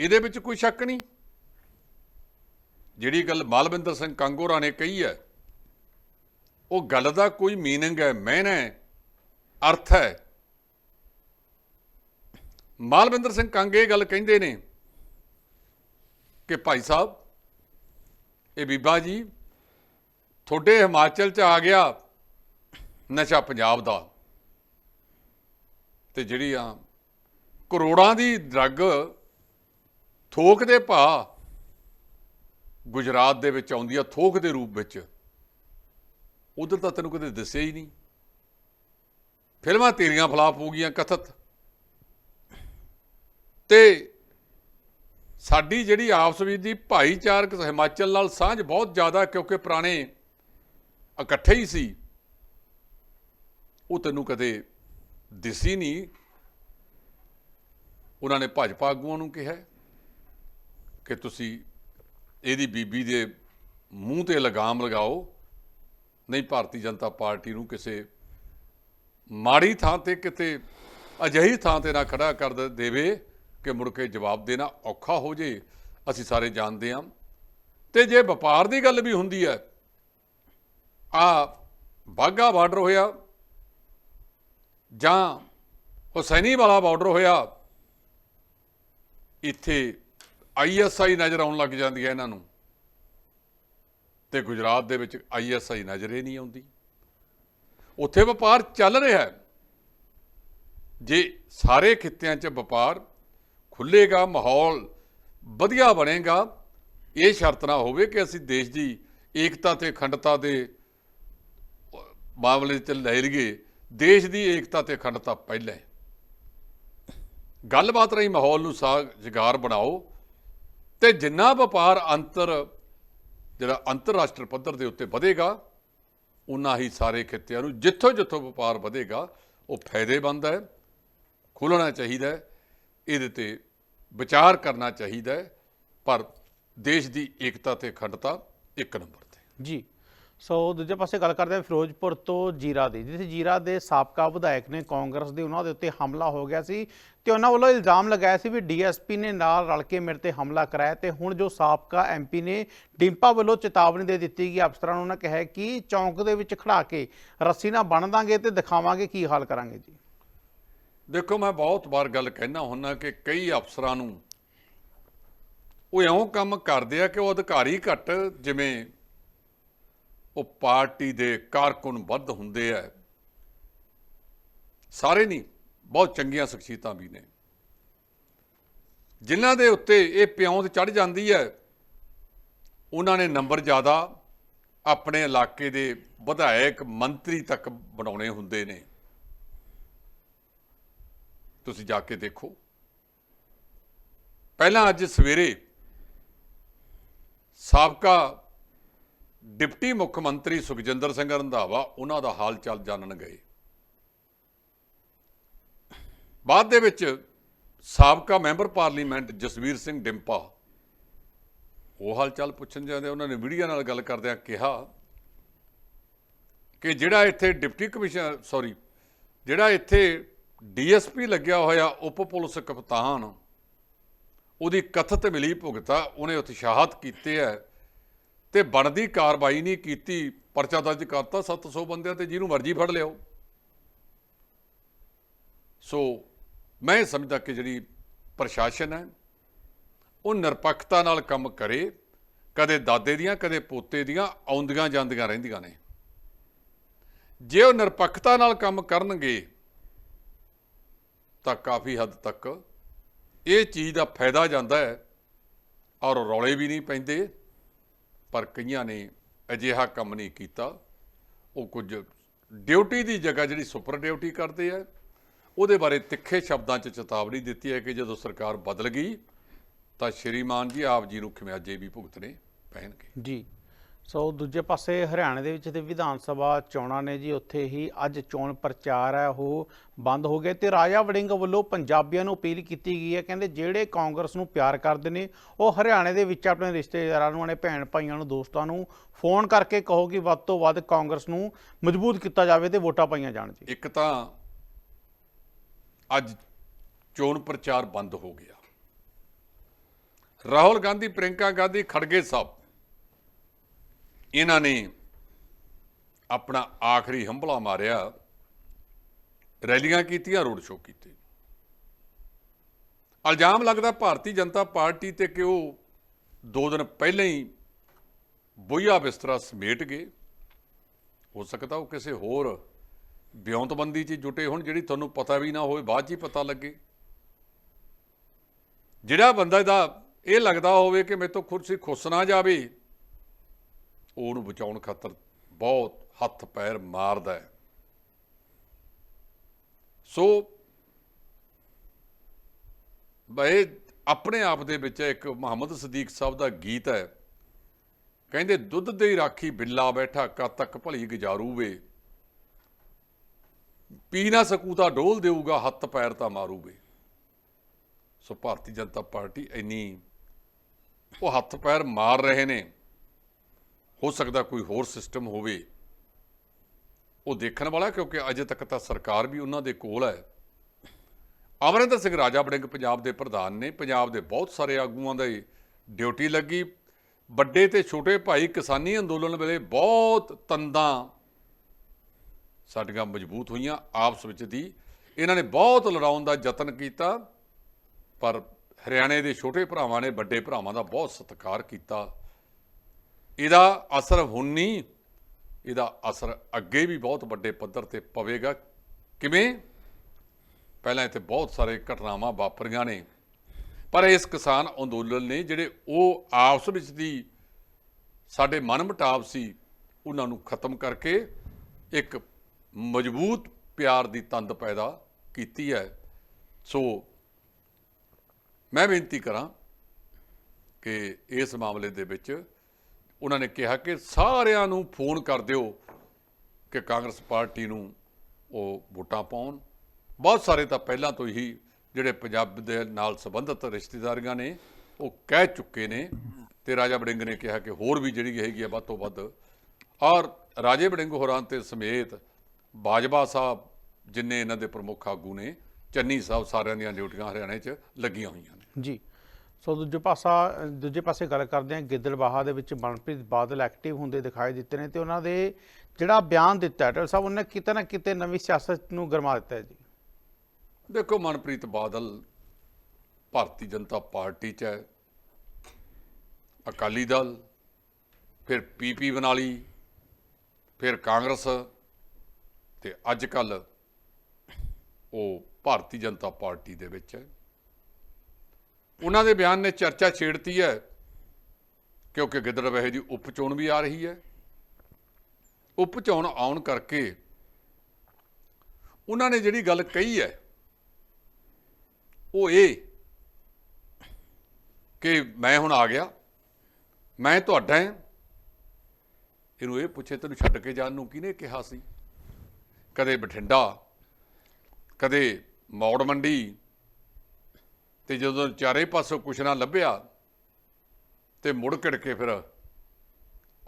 ਇਹਦੇ ਵਿੱਚ ਕੋਈ ਸ਼ੱਕ ਨਹੀਂ। ਜਿਹੜੀ ਗੱਲ ਮਾਲਵਿੰਦਰ ਸਿੰਘ ਕੰਗੋਰਾ ਨੇ ਕਹੀ ਹੈ, ਉਹ ਗੱਲ ਦਾ ਕੋਈ ਮੀਨਿੰਗ ਹੈ ਮੈਨ ਹੈ, ਅਰਥ ਹੈ। ਮਾਲਵਿੰਦਰ ਸਿੰਘ ਕੰਗ ਇਹ ਗੱਲ ਕਹਿੰਦੇ ਨੇ ਕਿ ਭਾਈ ਸਾਹਿਬ, ਇਹ ਬੀਬਾ ਜੀ, ਤੁਹਾਡੇ ਹਿਮਾਚਲ ਚ ਆ ਗਿਆ ਨਸ਼ਾ ਪੰਜਾਬ ਦਾ ਤੇ ਜਿਹੜੀ ਆ ਕਰੋੜਾਂ ਦੀ ਡਰੱਗ ਥੋਕ ਦੇ ਭਾਅ ਗੁਜਰਾਤ ਦੇ ਵਿੱਚ ਆਉਂਦੀ ਆ, ਥੋਕ ਦੇ ਰੂਪ ਵਿੱਚ। ਉਧਰ ਤਾਂ ਤੈਨੂੰ ਕਦੇ ਦੱਸਿਆ ਹੀ ਨਹੀਂ। ਫਿਲਮਾਂ ਤੇਰੀਆਂ ਫਲਾਪ ਹੋ ਗਈਆਂ, ਕਥਤ। ਤੇ ਸਾਡੀ ਜਿਹੜੀ ਆਪਸ ਵਿੱਚ ਦੀ ਭਾਈਚਾਰਕ ਹਿਮਾਚਲ ਨਾਲ ਸਾਂਝ ਬਹੁਤ ਜ਼ਿਆਦਾ ਕਿਉਂਕਿ ਪੁਰਾਣੇ ਇਕੱਠੇ ਹੀ ਸੀ। ਉਹ ਤੈਨੂੰ ਕਦੇ ਦਿਸੀ ਨਹੀਂ। ਉਹਨਾਂ ਨੇ ਭਾਜਪਾ ਆਗੂਆਂ ਨੂੰ ਕਿਹਾ ਕਿ ਤੁਸੀਂ ਇਹਦੀ ਬੀਬੀ ਦੇ ਮੂੰਹ ਤੇ ਲਗਾਮ ਲਗਾਓ। ਨਹੀਂ, ਭਾਰਤੀ ਜਨਤਾ ਪਾਰਟੀ ਨੂੰ ਕਿਸੇ ਮਾੜੀ ਥਾਂ ਤੇ ਕਿਤੇ ਅਜਿਹੀ ਥਾਂ ਤੇ ਨਾ ਖੜਾ ਕਰ ਦੇ- ਦੇਵੇ। ਕਿ ਮੁੜ ਕੇ ਜਵਾਬ ਦੇਣਾ ਔਖਾ ਹੋ ਜੇ, ਅਸੀਂ ਸਾਰੇ ਜਾਣਦੇ ਹਾਂ। ਤੇ ਜੇ ਵਪਾਰ ਦੀ ਗੱਲ ਵੀ ਹੁੰਦੀ ਹੈ, ਆ ਬਾਗਾ ਬਾਰਡਰ ਹੋਇਆ, ਜਾਂ ਹੁਸੈਨੀ ਵਾਲਾ ਬਾਰਡਰ ਹੋਇਆ, ਇੱਥੇ ਆਈਐਸਆਈ ਨਜ਼ਰ ਆਉਣ ਲੱਗ ਜਾਂਦੀ ਹੈ ਇਹਨਾਂ ਨੂੰ। ਤੇ ਗੁਜਰਾਤ ਦੇ ਵਿੱਚ ਆਈਐਸਆਈ ਨਜ਼ਰ ਹੀ ਨਹੀਂ ਆਉਂਦੀ। ਉੱਥੇ ਵਪਾਰ ਚੱਲ ਰਿਹਾ ਹੈ। ਜੇ ਸਾਰੇ ਖਿੱਤਿਆਂ 'ਚ ਵਪਾਰ ਖੁੱਲੇਗਾ ਮਾਹੌਲ, ਵਧੀਆ ਬਣੇਗਾ। ਇਹ ਸ਼ਰਤ ਨਾ ਹੋਵੇ ਕਿ ਅਸੀਂ ਦੇਸ਼ ਦੀ ਏਕਤਾ ਤੇ ਅਖੰਡਤਾ ਦੇ ਮਾਮਲੇ 'ਚ ਲੈ ਦੇਸ਼ ਦੀ ਏਕਤਾ ਤੇ ਅਖੰਡਤਾ ਪਹਿਲਾਂ ਗੱਲਬਾਤ ਰਹੀ ਮਾਹੌਲ ਨੂੰ ਸਾਜ਼ਗਾਰ ਬਣਾਓ ਤੇ ਜਿੰਨਾ ਵਪਾਰ ਅੰਤਰ, ਜਿਹੜਾ ਅੰਤਰਰਾਸ਼ਟਰ ਪੱਧਰ ਦੇ ਉੱਤੇ ਵਧੇਗਾ, ਉਨਾ ਹੀ ਸਾਰੇ ਖਿੱਤਿਆਂ ਨੂੰ ਜਿੱਥੋਂ ਜਿੱਥੋਂ ਵਪਾਰ ਵਧੇਗਾ, ਉਹ ਫਾਇਦੇਮੰਦ ਹੈ ਖੁੱਲਣਾ ਚਾਹੀਦਾ ਹੈ। ਇਹਦੇ ਤੇ ਵਿਚਾਰ ਕਰਨਾ ਚਾਹੀਦਾ ਹੈ, ਪਰ ਦੇਸ਼ ਦੀ ਏਕਤਾ ਤੇ ਅਖੰਡਤਾ ਇੱਕ ਨੰਬਰ ਤੇ। ਜੀ। ਸੋ ਦੂਜੇ ਪਾਸੇ ਗੱਲ ਕਰਦੇ ਹਾਂ ਫਿਰੋਜ਼ਪੁਰ ਤੋਂ ਜੀਰਾ ਦੀ, ਜਿੱਥੇ ਜੀਰਾ ਦੇ ਸਾਬਕਾ ਵਿਧਾਇਕ ਨੇ ਕਾਂਗਰਸ ਦੇ ਉਹਨਾਂ ਦੇ ਉੱਤੇ ਹਮਲਾ ਹੋ ਗਿਆ ਸੀ ਤੇ ਉਹਨਾਂ ਵੱਲੋਂ ਇਲਜ਼ਾਮ ਲਗਾਇਆ ਸੀ ਵੀ ਡੀਐਸਪੀ ਨੇ ਨਾਲ ਰਲ ਕੇ ਮੇਰੇ ਤੇ ਹਮਲਾ ਕਰਾਇਆ ਤੇ ਹੁਣ ਜੋ ਸਾਬਕਾ ਐਮਪੀ ਨੇ ਡਿੰਪਾ ਵੱਲੋਂ ਚੇਤਾਵਨੀ ਦੇ ਦਿੱਤੀ ਗਈ ਅਫਸਰਾਂ ਨੂੰ ਉਹਨਾਂ ਕਿਹਾ ਕਿ ਚੌਂਕ ਦੇ ਵਿੱਚ ਖੜਾ ਕੇ ਰੱਸੀ ਨਾਲ ਬੰਨ ਦਾਂਗੇ ਤੇ ਦਿਖਾਵਾਂਗੇ ਕੀ ਹਾਲ ਕਰਾਂਗੇ ਜੀ। ਦੇਖੋ, ਮੈਂ ਬਹੁਤ ਵਾਰ ਗੱਲ ਕਹਿਣਾ ਹੁੰਨਾ ਕਿ ਕਈ ਅਫਸਰਾਂ ਨੂੰ ਉਹ ਇਉਂ ਕੰਮ ਕਰਦੇ ਆ ਕਿ ਉਹ ਅਧਿਕਾਰੀ ਘੱਟ, ਜਿਵੇਂ ਉਹ ਪਾਰਟੀ ਦੇ ਕਾਰਕੁਨ ਵੱਧ ਹੁੰਦੇ ਆ। ਸਾਰੇ ਨਹੀਂ, ਬਹੁਤ ਚੰਗੀਆਂ ਸ਼ਖਸੀਅਤਾਂ ਵੀ ਨੇ। ਜਿਨ੍ਹਾਂ ਦੇ ਉੱਤੇ ਇਹ ਪਿਉਂਦ ਤੇ ਚੜ ਜਾਂਦੀ ਹੈ ਉਹਨਾਂ ਨੇ ਨੰਬਰ ਜ਼ਿਆਦਾ ਆਪਣੇ ਇਲਾਕੇ ਦੇ ਵਿਧਾਇਕ ਮੰਤਰੀ ਤੱਕ ਬਣਾਉਣੇ ਹੁੰਦੇ ਨੇ। ਤੁਸੀਂ ਜਾ ਕੇ ਦੇਖੋ। ਪਹਿਲਾਂ ਅੱਜ ਸਵੇਰੇ ਸਾਬਕਾ ਡਿਪਟੀ ਮੁੱਖ ਮੰਤਰੀ ਸੁਖਜਿੰਦਰ ਸਿੰਘ ਰੰਧਾਵਾ ਉਹਨਾਂ ਦਾ ਹਾਲ ਚਾਲ ਜਾਣਨ ਗਏ। ਬਾਅਦ ਦੇ ਵਿੱਚ ਸਾਬਕਾ ਮੈਂਬਰ ਪਾਰਲੀਮੈਂਟ ਜਸਵੀਰ ਸਿੰਘ ਡਿੰਪਾ, ਉਹ ਹਾਲ ਚਾਲ ਪੁੱਛਣ ਜਾਂਦੇ ਉਹਨਾਂ ਨੇ ਮੀਡੀਆ ਨਾਲ ਗੱਲ ਕਰਦਿਆਂ ਕਿਹਾ ਕਿ ਜਿਹੜਾ ਇੱਥੇ ਡਿਪਟੀ ਕਮਿਸ਼ਨਰ ਸੌਰੀ ਜਿਹੜਾ ਇੱਥੇ ਡੀਐਸਪੀ ਲੱਗਿਆ ਹੋਇਆ ਉਪ ਪੁਲਿਸ ਕਪਤਾਨ, ਉਹਦੀ ਕਥਿਤ ਮਿਲੀ ਭੁਗਤਾ ਉਹਨੇ ਉਤਸ਼ਾਹਤ ਕੀਤੇ ਹੈ ਤੇ ਬਣਦੀ ਕਾਰਵਾਈ ਨਹੀਂ ਕੀਤੀ, ਪਰਚਾ ਦਰਜ ਕਰਤਾ 700 ਬੰਦਿਆਂ ਤੇ, ਜਿਹਨੂੰ ਮਰਜ਼ੀ ਫੜ ਲਿਓ ਸੋ ਮੈਂ ਸਮਝਦਾ ਕਿ ਜਿਹੜੀ ਪ੍ਰਸ਼ਾਸਨ ਹੈ, ਉਹ ਨਿਰਪੱਖਤਾ ਨਾਲ ਕੰਮ ਕਰੇ, ਕਦੇ ਦਾਦੇ ਦੀਆਂ, ਕਦੇ ਪੋਤੇ ਦੀਆਂ, ਆਉਂਦੀਆਂ ਜਾਂਦੀਆਂ ਰਹਿੰਦੀਆਂ ਨੇ। ਜੇ ਉਹ ਨਿਰਪੱਖਤਾ ਨਾਲ ਕੰਮ ਕਰਨਗੇ ਤਾਂ ਕਾਫੀ ਹੱਦ ਤੱਕ ਇਹ ਚੀਜ਼ ਦਾ ਫਾਇਦਾ ਜਾਂਦਾ ਹੈ ਔਰ ਰੌਲੇ ਵੀ ਨਹੀਂ ਪੈਂਦੇ। ਪਰ ਕਈਆਂ ਨੇ ਅਜਿਹਾ ਕੰਮ ਨਹੀਂ ਕੀਤਾ। ਉਹ ਕੁਝ ਡਿਊਟੀ ਦੀ ਜਗ੍ਹਾ ਜਿਹੜੀ ਸੁਪਰ ਡਿਊਟੀ ਕਰਦੇ ਆ, ਉਹਦੇ ਬਾਰੇ ਤਿੱਖੇ ਸ਼ਬਦਾਂ 'ਚ ਚੇਤਾਵਨੀ ਦਿੱਤੀ ਹੈ ਕਿ ਜਦੋਂ ਸਰਕਾਰ ਬਦਲ ਗਈ ਤਾਂ ਸ਼੍ਰੀਮਾਨ ਜੀ ਆਪ ਜੀ ਨੂੰ ਖਿਮਿਆਜੇ ਵੀ ਭੁਗਤਣੇ ਪੈਣਗੇ। ਜੀ। ਸੋ ਦੂਜੇ ਪਾਸੇ ਹਰਿਆਣਾ ਦੇ ਵਿੱਚ ਤੇ ਵਿਧਾਨ ਸਭਾ ਚੋਣਾਂ ਨੇ ਜੀ, ਉੱਥੇ ਹੀ ਅੱਜ ਚੋਣ ਪ੍ਰਚਾਰ ਹੈ, ਉਹ ਬੰਦ ਹੋ ਗਿਆ ਤੇ ਰਾਜਾ ਵੜਿੰਗ ਵੱਲੋਂ ਪੰਜਾਬੀਆਂ ਨੂੰ ਅਪੀਲ ਕੀਤੀ ਗਈ ਹੈ, ਕਹਿੰਦੇ ਜਿਹੜੇ ਕਾਂਗਰਸ ਨੂੰ ਪਿਆਰ ਕਰਦੇ ਨੇ, ਉਹ ਹਰਿਆਣੇ ਦੇ ਵਿੱਚ ਆਪਣੇ ਰਿਸ਼ਤੇਦਾਰਾਂ ਨੂੰ, ਆਪਣੇ ਭੈਣ ਭਾਈਆਂ ਨੂੰ, ਦੋਸਤਾਂ ਨੂੰ ਫੋਨ ਕਰਕੇ ਕਹੋ ਕਿ ਵੱਧ ਤੋਂ ਵੱਧ ਕਾਂਗਰਸ ਨੂੰ ਮਜ਼ਬੂਤ ਕੀਤਾ ਜਾਵੇ ਤੇ ਵੋਟਾਂ ਪਾਈਆਂ ਜਾਣ ਜੀ। ਇੱਕ ਤਾਂ ਅੱਜ ਚੋਣ ਪ੍ਰਚਾਰ ਬੰਦ ਹੋ ਗਿਆ। ਰਾਹੁਲ ਗਾਂਧੀ ਪ੍ਰਿੰਕਾ ਗਾਂਧੀ, ਖੜਗੇ ਸਾਹਿਬ ਇਹਨਾਂ ਨੇ ਆਪਣਾ ਆਖਰੀ ਹੰਭਲਾ ਮਾਰਿਆ, ਰੈਲੀਆਂ ਕੀਤੀਆਂ, ਰੋਡ ਸ਼ੋਅ ਕੀਤੇ। ਇਲਜ਼ਾਮ ਲੱਗਦਾ ਭਾਰਤੀ ਜਨਤਾ ਪਾਰਟੀ ਤੇ ਕਿ ਉਹ ਦੋ ਦਿਨ ਪਹਿਲਾਂ ਹੀ ਬੋਈਆ ਬਿਸਤਰਾ ਸਮੇਟ ਗਏ। ਹੋ ਸਕਦਾ ਉਹ ਕਿਸੇ ਹੋਰ ਬਿਉਂਤਬੰਦੀ 'ਚ ਜੁਟੇ ਹੋਣ, ਜਿਹੜੀ ਤੁਹਾਨੂੰ ਪਤਾ ਵੀ ਨਾ ਹੋਵੇ, ਬਾਅਦ 'ਚ ਹੀ ਪਤਾ ਲੱਗੇ। ਜਿਹੜਾ ਬੰਦਾ ਦਾ ਇਹ ਲੱਗਦਾ ਹੋਵੇ ਕਿ ਮੇਰੇ ਤੋਂ ਕੁਰਸੀ ਖੁੱਸ ਨਾ ਜਾਵੇ ਉਹਨੂੰ ਬਚਾਉਣ ਖਾਤਰ ਬਹੁਤ ਹੱਥ ਪੈਰ ਮਾਰਦਾ ਹੈ। ਸੋ ਬਈ ਆਪਣੇ ਆਪ ਦੇ ਵਿੱਚ ਇੱਕ ਮੁਹੰਮਦ ਸਦੀਕ ਸਾਹਿਬ ਦਾ ਗੀਤ ਹੈ। ਕਹਿੰਦੇ, ਦੁੱਧ ਦੇ ਰਾਖੀ ਬਿੱਲਾ ਬੈਠਾ, ਕਦ ਤੱਕ ਭਲੀ ਗੁਜ਼ਾਰੂ ਵੇ? ਪੀ ਨਾ ਸਕੂ ਤਾਂ ਡੋਲ ਦੇਊਗਾ, ਹੱਥ ਪੈਰ ਤਾਂ ਮਾਰੂਵੇ ਸੋ ਭਾਰਤੀ ਜਨਤਾ ਪਾਰਟੀ ਇੰਨੀ ਉਹ ਹੱਥ ਪੈਰ ਮਾਰ ਰਹੇ ਨੇ। ਹੋ ਸਕਦਾ ਕੋਈ ਹੋਰ ਸਿਸਟਮ ਹੋਵੇ। ਉਹ ਦੇਖਣ ਵਾਲਾ ਕਿਉਂਕਿ ਅਜੇ ਤੱਕ ਤਾਂ ਸਰਕਾਰ ਵੀ ਉਹਨਾਂ ਦੇ ਕੋਲ ਹੈ। ਅਮਰਿੰਦਰ ਸਿੰਘ ਰਾਜਾ ਬੜਿੰਗ ਪੰਜਾਬ ਦੇ ਪ੍ਰਧਾਨ ਨੇ। ਪੰਜਾਬ ਦੇ ਬਹੁਤ ਸਾਰੇ ਆਗੂਆਂ ਦੀ ਡਿਊਟੀ ਲੱਗੀ। ਵੱਡੇ ਤੇ ਛੋਟੇ ਭਾਈ ਕਿਸਾਨੀ ਅੰਦੋਲਨ ਵੇਲੇ ਬਹੁਤ ਤੰਦਾਂ ਸਾਡੀਆਂ ਮਜ਼ਬੂਤ ਹੋਈਆਂ ਆਪਸ ਵਿੱਚ ਦੀ। ਇਹਨਾਂ ਨੇ ਬਹੁਤ ਲੜਾਉਣ ਦਾ ਯਤਨ ਕੀਤਾ, ਪਰ ਹਰਿਆਣੇ ਦੇ ਛੋਟੇ ਭਰਾਵਾਂ ਨੇ ਵੱਡੇ ਭਰਾਵਾਂ ਦਾ ਬਹੁਤ ਸਤਿਕਾਰ ਕੀਤਾ। ਇਹਦਾ ਅਸਰ ਹੁਣ ਨਹੀਂ, ਇਹਦਾ ਅਸਰ ਅੱਗੇ ਵੀ ਬਹੁਤ ਵੱਡੇ ਪੱਧਰ ਤੇ ਪਵੇਗਾ। ਕਿਵੇਂ? ਪਹਿਲਾਂ ਇੱਥੇ ਬਹੁਤ ਸਾਰੇ ਘਟਨਾਵਾਂ ਵਾਪਰੀਆਂ ਨੇ, ਪਰ ਇਸ ਕਿਸਾਨ ਅੰਦੋਲਨ ਨੇ ਜਿਹੜੇ ਉਹ ਆਪਸ ਵਿੱਚ ਦੀ ਸਾਡੇ ਮਨਮਟਾਵ ਸੀ, ਉਹਨਾਂ ਨੂੰ ਖਤਮ ਕਰਕੇ ਇੱਕ ਮਜ਼ਬੂਤ ਪਿਆਰ ਦੀ ਤੰਦ ਪੈਦਾ ਕੀਤੀ ਹੈ। ਸੋ ਮੈਂ ਬੇਨਤੀ ਕਰਾਂ ਕਿ ਇਸ ਮਾਮਲੇ ਦੇ ਵਿੱਚ ਉਹਨਾਂ ਨੇ ਕਿਹਾ ਕਿ ਸਾਰਿਆਂ ਨੂੰ ਫੋਨ ਕਰ ਦਿਓ ਕਿ ਕਾਂਗਰਸ ਪਾਰਟੀ ਨੂੰ ਉਹ ਵੋਟਾਂ ਪਾਉਣ। ਬਹੁਤ ਸਾਰੇ ਤਾਂ ਪਹਿਲਾਂ ਤੋਂ ਹੀ ਜਿਹੜੇ ਪੰਜਾਬ ਦੇ ਨਾਲ ਸੰਬੰਧਿਤ ਰਿਸ਼ਤੇਦਾਰੀਆਂ ਨੇ, ਉਹ ਕਹਿ ਚੁੱਕੇ ਨੇ ਤੇ ਰਾਜਾ ਵੜਿੰਗ ਨੇ ਕਿਹਾ ਕਿ ਹੋਰ ਵੀ ਜਿਹੜੀ ਹੈਗੀ ਹੈ ਵੱਧ ਤੋਂ ਵੱਧ। ਔਰ ਰਾਜੇ ਵੜਿੰਗ ਹੋਰਾਂ ਤੇ ਸਮੇਤ ਬਾਜਵਾ ਸਾਹਿਬ ਜਿੰਨੇ ਇਹਨਾਂ ਦੇ ਪ੍ਰਮੁੱਖ ਆਗੂ ਨੇ, ਚੰਨੀ ਸਾਹਿਬ ਸਾਰਿਆਂ ਦੀਆਂ ਡਿਊਟੀਆਂ ਹਰਿਆਣੇ 'ਚ ਲੱਗੀਆਂ ਹੋਈਆਂ ਨੇ। ਜੀ। ਸੋ ਦੂਜੇ ਪਾਸਾ, ਦੂਜੇ ਪਾਸੇ ਗੱਲ ਕਰਦੇ ਹਾਂ, ਗਿੱਦੜਬਾਹਾ ਦੇ ਵਿੱਚ ਮਨਪ੍ਰੀਤ ਬਾਦਲ ਐਕਟਿਵ ਹੁੰਦੇ ਦਿਖਾਈ ਦਿੱਤੇ ਨੇ ਤੇ ਉਹਨਾਂ ਦੇ ਜਿਹੜਾ ਬਿਆਨ ਦਿੱਤਾ ਟਲ ਸਾਹਿਬ, ਉਹਨੇ ਕਿਤੇ ਨਾ ਕਿਤੇ ਨਵੀਂ ਸਿਆਸਤ ਨੂੰ ਗਰਮਾ ਦਿੱਤਾ ਜੀ। ਦੇਖੋ, ਮਨਪ੍ਰੀਤ ਬਾਦਲ ਭਾਰਤੀ ਜਨਤਾ ਪਾਰਟੀ 'ਚ ਹੈ। ਅਕਾਲੀ ਦਲ, ਫਿਰ ਪੀਪੀ ਬਣਾ ਲਈ ਫਿਰ ਕਾਂਗਰਸ ਤੇ ਅੱਜ ਕੱਲ ਉਹ ਭਾਰਤੀ ਜਨਤਾ ਪਾਰਟੀ ਦੇ ਵਿੱਚ ਹੈ। ਉਹਨਾਂ ਦੇ ਬਿਆਨ ਨੇ ਚਰਚਾ ਛੇੜਤੀ ਹੈ। ਕਿਉਂਕਿ ਗਿੱਦੜ ਗਿੱਦੜਬਾਹੇ ਦੀ ਉਪ ਚੋਣ ਵੀ ਆ ਰਹੀ ਹੈ। ਉਪ ਚੋਣ ਆਉਣ ਕਰਕੇ ਉਹਨਾਂ ਨੇ ਜਿਹੜੀ ਗੱਲ ਕਹੀ ਹੈ, ਉਹ ਇਹ ਕਿ ਮੈਂ ਹੁਣ ਆ ਗਿਆ, ਮੈਂ ਤੁਹਾਡਾ ਹਾਂ। ਇਹਨੂੰ ਇਹ ਪੁੱਛੇ, ਤੈਨੂੰ ਛੱਡ ਕੇ ਜਾਣ ਨੂੰ ਕਿਹਨੇ ਕਿਹਾ ਸੀ? ਕਦੇ ਬਠਿੰਡਾ, ਕਦੇ ਮੌੜ ਮੰਡੀ ਤੇ ਜਦੋਂ ਚਾਰੇ ਪਾਸੋਂ ਕੁਛ ਨਾ ਲੱਭਿਆ ਤੇ ਮੁੜ ਘੜ ਕੇ ਫਿਰ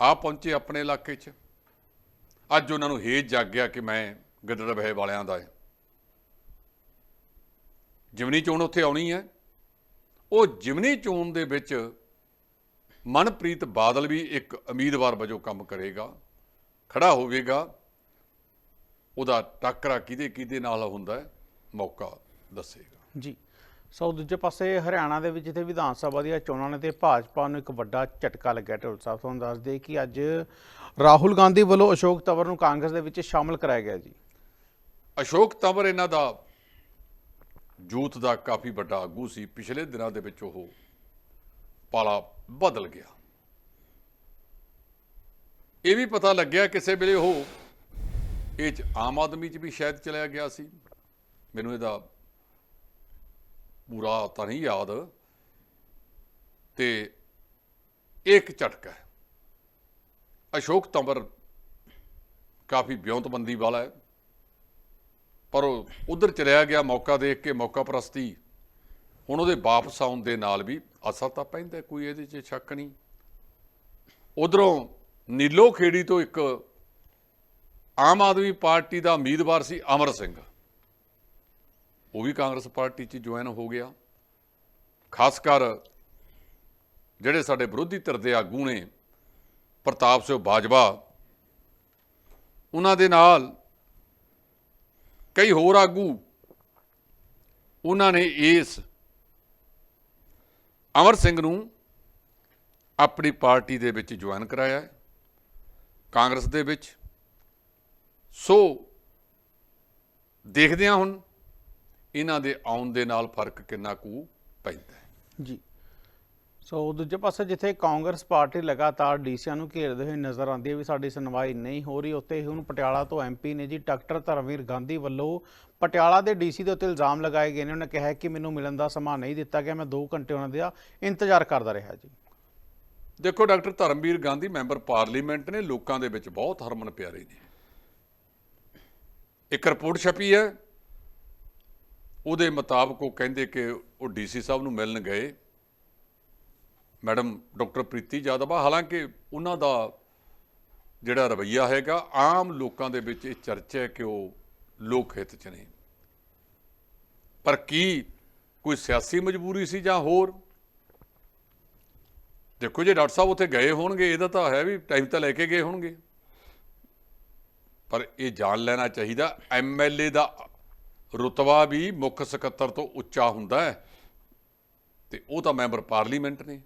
ਆ ਪਹੁੰਚੇ ਆਪਣੇ ਇਲਾਕੇ 'ਚ। ਅੱਜ ਉਹਨਾਂ ਨੂੰ ਹੇਜ ਜਾਗ ਗਿਆ ਕਿ ਮੈਂ ਗਿੱਦੜਬਾਹੇ ਵਾਲਿਆਂ ਦਾ ਜਿਮਨੀ ਚੋਣ ਉੱਥੇ ਆਉਣੀ ਹੈ। ਉਹ ਜਿਮਨੀ ਚੋਣ ਦੇ ਵਿੱਚ ਮਨਪ੍ਰੀਤ ਬਾਦਲ ਵੀ ਇੱਕ ਉਮੀਦਵਾਰ ਵਜੋਂ ਕੰਮ ਕਰੇਗਾ, ਖੜਾ ਹੋਵੇਗਾ। ਉਹਦਾ ਟੱਕਰਾ ਕਿਹਦੇ ਕਿਹਦੇ ਨਾਲ ਹੁੰਦਾ ਮੌਕਾ ਦੱਸੇਗਾ। ਜੀ। ਸੋ ਦੂਜੇ ਪਾਸੇ ਹਰਿਆਣਾ ਦੇ ਵਿੱਚ ਜਿੱਥੇ ਵਿਧਾਨ ਸਭਾ ਦੀਆਂ ਚੋਣਾਂ ਨੇ ਤੇ ਭਾਜਪਾ ਨੂੰ ਇੱਕ ਵੱਡਾ ਝਟਕਾ ਲੱਗਿਆ, ਢੋਲ ਸਾਹਿਬ ਤੁਹਾਨੂੰ ਦੱਸ ਦਈਏ ਕਿ ਅੱਜ ਰਾਹੁਲ ਗਾਂਧੀ ਵੱਲੋਂ ਅਸ਼ੋਕ ਤਵਰ ਨੂੰ ਕਾਂਗਰਸ ਦੇ ਵਿੱਚ ਸ਼ਾਮਲ ਕਰਾਇਆ ਗਿਆ ਜੀ। ਅਸ਼ੋਕ ਤੰਵਰ ਇਹਨਾਂ ਦਾ ਜੂਥ ਦਾ ਕਾਫੀ ਵੱਡਾ ਆਗੂ ਸੀ। ਪਿਛਲੇ ਦਿਨਾਂ ਦੇ ਵਿੱਚ ਉਹ ਪਾਲਾ ਬਦਲ ਗਿਆ। ਇਹ ਵੀ ਪਤਾ ਲੱਗਿਆ ਕਿਸੇ ਵੇਲੇ ਉਹ ਇਹ ਚ ਆਮ ਆਦਮੀ ਚ ਵੀ ਸ਼ਾਇਦ ਚਲਿਆ ਗਿਆ ਸੀ। ਮੈਨੂੰ ਇਹਦਾ ਪੂਰਾ ਤਾਂ ਨਹੀਂ ਯਾਦ, ਤੇ ਇਹ ਇੱਕ ਝਟਕਾ ਹੈ। ਅਸ਼ੋਕ ਤੰਬਰ ਕਾਫੀ ਵਿਉਂਤਬੰਦੀ ਵਾਲਾ ਹੈ, ਪਰ ਉਹ ਉਧਰ ਚਲਿਆ ਗਿਆ ਮੌਕਾ ਦੇਖ ਕੇ ਮੌਕਾ ਪ੍ਰਸਤੀ, ਹੁਣ ਉਹਦੇ ਵਾਪਸ ਆਉਣ ਦੇ ਨਾਲ ਵੀ ਅਸਰ ਤਾਂ ਪੈਂਦਾ, ਕੋਈ ਇਹਦੇ 'ਚ ਸ਼ੱਕ ਨਹੀਂ। ਉਧਰੋਂ ਨੀਲੋ ਖੇੜੀ ਤੋਂ ਇੱਕ ਆਮ ਆਦਮੀ ਪਾਰਟੀ ਦਾ ਉਮੀਦਵਾਰ ਸੀ ਅਮਰ ਸਿੰਘ। ਉਹ ਵੀ ਕਾਂਗਰਸ ਪਾਰਟੀ 'ਚ ਜੁਆਇਨ ਹੋ ਗਿਆ। ਖਾਸ ਕਰ ਜਿਹੜੇ ਸਾਡੇ ਵਿਰੋਧੀ ਧਿਰ ਦੇ ਆਗੂ ਨੇ, ਪ੍ਰਤਾਪ ਸਿੰਘ ਬਾਜਵਾ, ਉਹਨਾਂ ਦੇ ਨਾਲ ਕਈ ਹੋਰ ਆਗੂ, ਉਹਨਾਂ ਨੇ ਇਸ ਅਮਰ ਸਿੰਘ ਨੂੰ ਆਪਣੀ ਪਾਰਟੀ ਦੇ ਵਿੱਚ ਜੁਆਇਨ ਕਰਾਇਆ ਹੈ, ਕਾਂਗਰਸ ਦੇ ਵਿੱਚ। ਸੋ ਦੇਖਦੇ ਹਾਂ ਹੁਣ ਇਹਨਾਂ ਦੇ ਆਉਣ ਦੇ ਨਾਲ ਫ਼ਰਕ ਕਿੰਨਾ ਕੁ ਪੈਂਦਾ ਹੈ? ਜੀ। ਸੋ ਦੂਜੇ ਪਾਸੇ ਜਿੱਥੇ ਕਾਂਗਰਸ ਪਾਰਟੀ ਲਗਾਤਾਰ ਡੀਸੀਆਂ ਨੂੰ ਘੇਰਦੇ ਹੋਏ ਨਜ਼ਰ ਆਉਂਦੀ ਹੈ ਵੀ ਸਾਡੀ ਸੁਣਵਾਈ ਨਹੀਂ ਹੋ ਰਹੀ ਉੱਤੇ ਹੁਣ ਪਟਿਆਲਾ ਤੋਂ ਐਮਪੀ ਨੇ ਜੀ ਡਾਕਟਰ ਧਰਮਵੀਰ ਗਾਂਧੀ ਵੱਲੋਂ ਪਟਿਆਲਾ ਦੇ ਡੀਸੀ ਦੇ ਉੱਤੇ ਇਲਜ਼ਾਮ ਲਗਾਏ ਗਏ ਨੇ। ਉਹਨੇ ਕਿਹਾ ਕਿ ਮੈਨੂੰ ਮਿਲਣ ਦਾ ਸਮਾਂ ਨਹੀਂ ਦਿੱਤਾ ਗਿਆ ਮੈਂ 2 ਘੰਟੇ ਉਹਨਾਂ ਦਾ ਇੰਤਜ਼ਾਰ ਕਰਦਾ ਰਿਹਾ ਜੀ। ਦੇਖੋ doctor Dharamvir Gandhi member parliament ਨੇ ਲੋਕਾਂ ਦੇ ਵਿੱਚ ਬਹੁਤ ਹਰਮਨ ਪਿਆਰੇ ਨੇ। ਇੱਕ ਰਿਪੋਰਟ ਛਪੀ ਹੈ ਉਹਦੇ ਮੁਤਾਬਕ ਉਹ ਕਹਿੰਦੇ ਕਿ ਉਹ ਡੀਸੀ ਸਾਹਿਬ ਨੂੰ ਮਿਲਣ ਗਏ। ਮੈਡਮ ਡਾਕਟਰ ਪ੍ਰੀਤੀ ਜਾਦਵ ਹਾਲਾਂਕਿ ਉਹਨਾਂ ਦਾ ਜਿਹੜਾ ਰਵਈਆ ਹੈਗਾ, ਆਮ ਲੋਕਾਂ ਦੇ ਵਿੱਚ ਇਹ ਚਰਚਾ ਹੈ ਕਿ ਉਹ ਲੋਕ ਹਿੱਤ ਚ ਨੇ। ਪਰ ਕੀ ਕੋਈ ਸਿਆਸੀ ਮਜਬੂਰੀ ਸੀ ਜਾਂ ਹੋਰ? ਦੇਖੋ ਜੇ ਡਾਕਟਰ ਸਾਹਿਬ ਉੱਥੇ ਗਏ ਹੋਣਗੇ ਇਹਦਾ ਤਾਂ ਹੈ ਵੀ ਟਾਈਮ ਤਾਂ ਲੈ ਕੇ ਗਏ ਹੋਣਗੇ। ਪਰ ਇਹ ਜਾਣ ਲੈਣਾ ਚਾਹੀਦਾ ਐਮਐਲਏ ਦਾ ਰੁਤਬਾ ਵੀ ਮੁੱਖ ਸਕੱਤਰ ਤੋਂ ਉੱਚਾ ਹੁੰਦਾ ਹੈ। ਤੇ ਉਹ ਤਾਂ ਮੈਂਬਰ ਪਾਰਲੀਮੈਂਟ ਨੇ।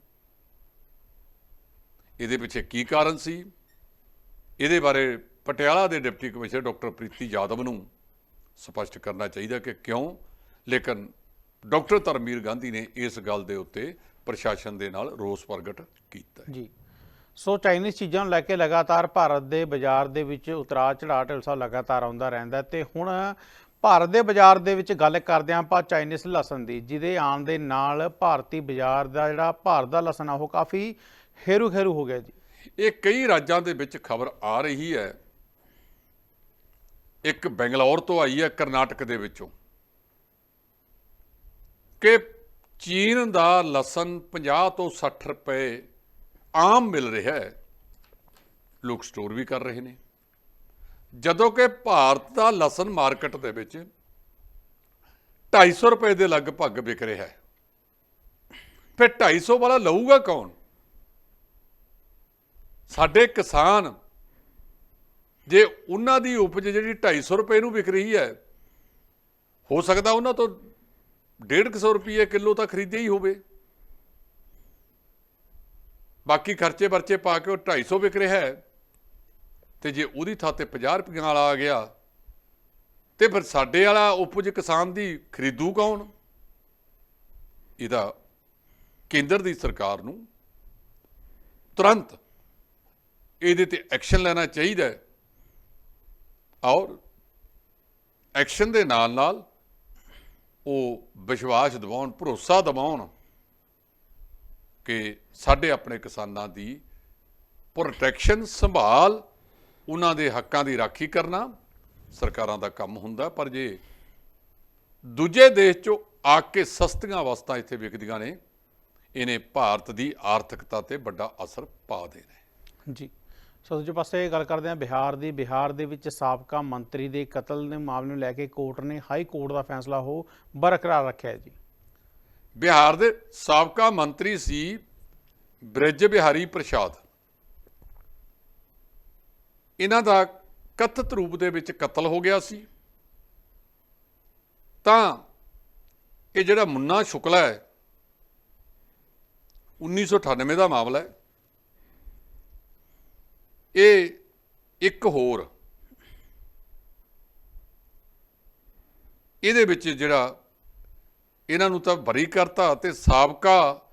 ਇਹਦੇ ਪਿੱਛੇ ਕੀ ਕਾਰਨ ਸੀ? ਇਹਦੇ ਬਾਰੇ ਪਟਿਆਲਾ ਦੇ deputy commissioner doctor Preeti Yadav ਨੂੰ ਸਪਸ਼ਟ ਕਰਨਾ ਚਾਹੀਦਾ ਕਿ ਕਿਉਂ? ਲੇਕਿਨ ਡਾਕਟਰ ਧਰਮੀਰ ਗਾਂਧੀ ਨੇ ਇਸ ਗੱਲ ਦੇ ਉੱਤੇ ਪ੍ਰਸ਼ਾਸਨ ਦੇ ਨਾਲ ਰੋਸ ਪ੍ਰਗਟ ਕੀਤਾ ਜੀ। ਸੋ ਚਾਈਨੀਜ਼ ਚੀਜ਼ਾਂ ਨੂੰ ਲੈ ਕੇ ਲਗਾਤਾਰ ਭਾਰਤ ਦੇ ਬਾਜ਼ਾਰ ਦੇ ਵਿੱਚ ਉਤਰਾਅ ਚੜਾਅ ਢਿਲਸਾ ਲਗਾਤਾਰ ਆਉਂਦਾ ਰਹਿੰਦਾ ਹੈ ਤੇ ਹੁਣ ਭਾਰਤ ਦੇ ਬਾਜ਼ਾਰ ਦੇ ਵਿੱਚ ਗੱਲ ਕਰਦੇ ਹਾਂ ਆਪਾਂ ਚਾਈਨੀਜ਼ ਲਸਣ ਦੀ, ਜਿਹਦੇ ਆਉਣ ਦੇ ਨਾਲ ਭਾਰਤੀ ਬਾਜ਼ਾਰ ਦਾ ਜਿਹੜਾ ਭਾਰਤ ਦਾ ਲਸਣ ਆ, ਉਹ ਕਾਫੀ ਖੇਰੂ ਖੇਰੂ ਹੋ ਗਿਆ ਜੀ। ਇਹ ਕਈ ਰਾਜਾਂ ਦੇ ਵਿੱਚ ਖਬਰ ਆ ਰਹੀ ਹੈ। ਇੱਕ ਬੰਗਲੌਰ ਤੋਂ ਆਈ ਹੈ, ਕਰਨਾਟਕ ਦੇ ਵਿੱਚੋਂ। ਕਿ ਚੀਨ ਦਾ ਲਸਣ 50 ਤੋਂ 60 ਰੁਪਏ ਆਮ ਮਿਲ ਰਿਹਾ ਹੈ। ਲੋਕ ਸਟੋਰ ਵੀ ਕਰ ਰਹੇ ਨੇ। ਜਦੋਂ ਕਿ ਭਾਰਤ ਦਾ ਲਸਣ ਮਾਰਕੀਟ ਦੇ ਵਿੱਚ 250 ਰੁਪਏ ਦੇ ਲਗਭਗ ਵਿਕ ਰਿਹਾ ਹੈ। ਫਿਰ 250 ਵਾਲਾ ਲਊਗਾ ਕੌਣ? ਸਾਡੇ ਕਿਸਾਨ, ਜੇ ਉਹਨਾਂ ਦੀ ਉਪਜ ਜਿਹੜੀ 250 ਰੁਪਏ ਨੂੰ ਵਿਕ ਰਹੀ ਹੈ, ਹੋ ਸਕਦਾ ਉਹਨਾਂ ਤੋਂ 150 ਰੁਪਏ ਕਿਲੋ ਤਾਂ ਖਰੀਦਿਆ ਹੀ ਹੋਵੇ। ਬਾਕੀ ਖਰਚੇ ਵਰਚੇ ਪਾ ਕੇ ਉਹ 250 ਵਿਕ ਰਿਹਾ ਹੈ। ਤੇ ਜੇ ਉਹਦੀ ਥਾਂ ਤੇ 50 ਰੁਪਏ ਵਾਲਾ ਆ ਗਿਆ, ਤੇ ਫਿਰ ਸਾਡੇ ਵਾਲਾ ਉਪਜ ਕਿਸਾਨ ਦੀ ਖਰੀਦੂ ਕੌਣ? ਇਹਦਾ ਕੇਂਦਰ ਦੀ ਸਰਕਾਰ ਨੂੰ ਤੁਰੰਤ ਇਹਦੇ ਤੇ ਐਕਸ਼ਨ ਲੈਣਾ ਚਾਹੀਦਾ ਹੈ। ਔਰ ਐਕਸ਼ਨ ਦੇ ਨਾਲ ਨਾਲ ਉਹ ਵਿਸ਼ਵਾਸ ਦਿਵਾਉਣ, ਭਰੋਸਾ ਦਿਵਾਉਣ ਕਿ ਸਾਡੇ ਆਪਣੇ ਕਿਸਾਨਾਂ ਦੀ ਪ੍ਰੋਟੈਕਸ਼ਨ ਸੰਭਾਲ ਉਹਨਾਂ ਦੇ ਹੱਕਾਂ ਦੀ ਰਾਖੀ ਕਰਨਾ ਸਰਕਾਰਾਂ ਦਾ ਕੰਮ ਹੁੰਦਾ ਪਰ ਜੇ ਦੂਜੇ ਦੇਸ਼ ਚੋਂ ਆ ਕੇ ਸਸਤੀਆਂ ਵਸਤਾਂ ਇੱਥੇ ਵਿਕਦੀਆਂ ਨੇ ਇਹਨੇ ਭਾਰਤ ਦੀ ਆਰਥਿਕਤਾ ਤੇ ਵੱਡਾ ਅਸਰ ਪਾ ਦੇਣਾ ਹੈ। ਜੀ। ਸੋ ਦੂਜੇ ਪਾਸੇ ਗੱਲ ਕਰਦੇ ਹਾਂ ਬਿਹਾਰ ਦੀ। ਬਿਹਾਰ ਦੇ ਵਿੱਚ ਸਾਬਕਾ ਮੰਤਰੀ ਦੇ ਕਤਲ ਦੇ ਮਾਮਲੇ ਨੂੰ ਲੈ ਕੇ ਕੋਰਟ ਨੇ ਹਾਈ ਕੋਰਟ ਦਾ ਫੈਸਲਾ ਉਹ ਬਰਕਰਾਰ ਰੱਖਿਆ ਹੈ ਜੀ। ਬਿਹਾਰ ਦੇ ਸਾਬਕਾ ਮੰਤਰੀ ਸੀ ਬ੍ਰਿਜ ਬਿਹਾਰੀ ਪ੍ਰਸ਼ਾਦ। ਇਹਨਾਂ ਦਾ ਕਥਿਤ ਰੂਪ ਦੇ ਵਿੱਚ ਕਤਲ ਹੋ ਗਿਆ ਸੀ। ਤਾਂ ਇਹ ਜਿਹੜਾ ਮੁੰਨਾ ਸ਼ੁਕਲਾ ਹੈ 1998 ਦਾ ਮਾਮਲਾ ਹੈ। ਇਹ ਇੱਕ ਹੋਰ ਇਹਦੇ ਵਿੱਚ ਜਿਹੜਾ ਇਹਨਾਂ ਨੂੰ ਤਾਂ ਬਰੀ ਕਰਤਾ ਤੇ ਸਾਬਕਾ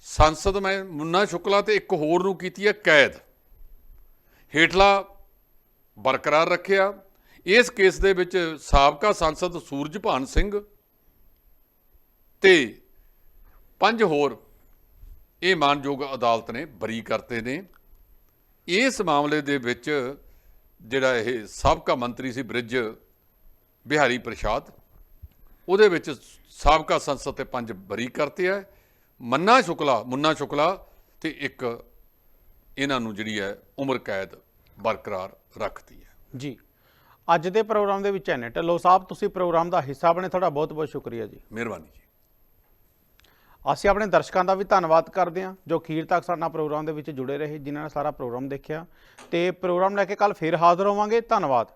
ਸੰਸਦ ਮੈਂ ਮੁੰਨਾ ਸ਼ੁਕਲਾ ਤੇ ਇੱਕ ਹੋਰ ਨੂੰ ਕੀਤੀ ਹੈ ਕੈਦ। ਹੇਠਲਾ ਬਰਕਰਾਰ ਰੱਖਿਆ। ਇਸ ਕੇਸ ਦੇ ਵਿੱਚ ਸਾਬਕਾ ਸੰਸਦ ਸੂਰਜਭਾਨ ਸਿੰਘ ਤੇ ਪੰਜ ਹੋਰ ਇਹ ਮਾਨਯੋਗ ਅਦਾਲਤ ਨੇ ਬਰੀ ਕਰਤੇ ਨੇ। ਇਸ ਮਾਮਲੇ ਦੇ ਵਿੱਚ ਜਿਹੜਾ ਇਹ ਸਾਬਕਾ ਮੰਤਰੀ ਸੀ ਬ੍ਰਿਜ ਬਿਹਾਰੀ ਪ੍ਰਸ਼ਾਦ, ਉਹਦੇ ਵਿੱਚ ਸਾਬਕਾ ਸੰਸਦ ਤੇ ਪੰਜ ਬਰੀ ਕਰਤੇ ਆ। ਮੰਨਾ ਸ਼ੁਕਲਾ, ਮੁੰਨਾ ਸ਼ੁਕਲਾ ਤੇ ਇੱਕ ਇਹਨਾਂ ਨੂੰ ਜਿਹੜੀ ਹੈ ਉਮਰ ਕੈਦ ਬਰਕਰਾਰ ਰੱਖਤੀ ਹੈ। ਜੀ। ਅੱਜ ਦੇ ਪ੍ਰੋਗਰਾਮ ਦੇ ਵਿੱਚ ਐਨੇ ਢੱਲੋ ਸਾਹਿਬ ਤੁਸੀਂ ਪ੍ਰੋਗਰਾਮ ਦਾ ਹਿੱਸਾ ਬਣੇ। ਤੁਹਾਡਾ ਬਹੁਤ ਬਹੁਤ ਸ਼ੁਕਰੀਆ ਜੀ। ਮਿਹਰਬਾਨੀ ਜੀ। ਅਸੀਂ ਆਪਣੇ ਦਰਸ਼ਕਾਂ ਦਾ ਵੀ ਧੰਨਵਾਦ ਕਰਦੇ ਹਾਂ ਜੋ ਅਖੀਰ ਤੱਕ ਸਾਡੇ ਨਾਲ ਪ੍ਰੋਗਰਾਮ ਦੇ ਵਿੱਚ ਜੁੜੇ ਰਹੇ ਜਿਨ੍ਹਾਂ ਨੇ ਸਾਰਾ ਪ੍ਰੋਗਰਾਮ ਦੇਖਿਆ। ਤੇ ਪ੍ਰੋਗਰਾਮ ਲੈ ਕੇ ਕੱਲ ਫੇਰ ਹਾਜ਼ਰ ਹੋਵਾਂਗੇ। ਧੰਨਵਾਦ।